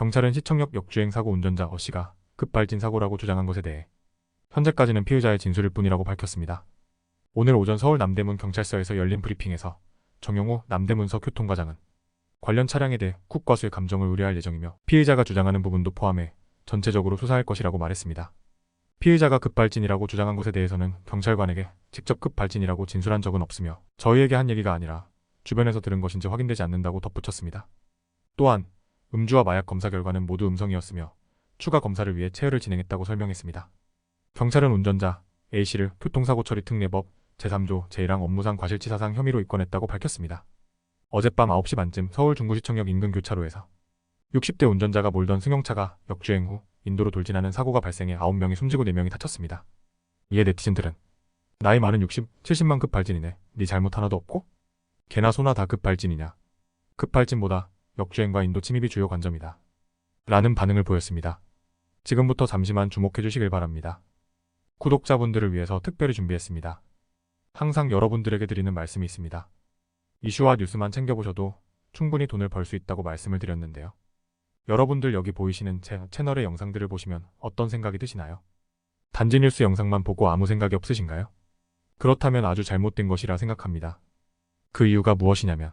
경찰은 시청역 역주행 사고 운전자 어 씨가 급발진 사고라고 주장한 것에 대해 현재까지는 피의자의 진술일 뿐이라고 밝혔습니다. 오늘 오전 서울 남대문 경찰서에서 열린 브리핑에서 정용호 남대문서 교통과장은 관련 차량에 대해 국과수의 감정을 의뢰할 예정이며 피의자가 주장하는 부분도 포함해 전체적으로 수사할 것이라고 말했습니다. 피의자가 급발진이라고 주장한 것에 대해서는 경찰관에게 직접 급발진이라고 진술한 적은 없으며 저희에게 한 얘기가 아니라 주변에서 들은 것인지 확인되지 않는다고 덧붙였습니다. 또한 음주와 마약 검사 결과는 모두 음성이었으며 추가 검사를 위해 체열을 진행했다고 설명했습니다. 경찰은 운전자 A씨를 교통사고 처리 특례법 제3조 제1항 업무상 과실치사상 혐의로 입건했다고 밝혔습니다. 어젯밤 9시 반쯤 서울 중구시청역 인근 교차로에서 60대 운전자가 몰던 승용차가 역주행 후 인도로 돌진하는 사고가 발생해 9명이 숨지고 4명이 다쳤습니다. 이에 네티즌들은 나이 많은 60, 70만 급발진이네. 네 잘못 하나도 없고? 개나 소나 다 급발진이냐. 급발진보다 역주행과 인도 침입이 주요 관점이다. 라는 반응을 보였습니다. 지금부터 잠시만 주목해 주시길 바랍니다. 구독자분들을 위해서 특별히 준비했습니다. 항상 여러분들에게 드리는 말씀이 있습니다. 이슈와 뉴스만 챙겨보셔도 충분히 돈을 벌 수 있다고 말씀을 드렸는데요. 여러분들 여기 보이시는 제 채널의 영상들을 보시면 어떤 생각이 드시나요? 단지 뉴스 영상만 보고 아무 생각이 없으신가요? 그렇다면 아주 잘못된 것이라 생각합니다. 그 이유가 무엇이냐면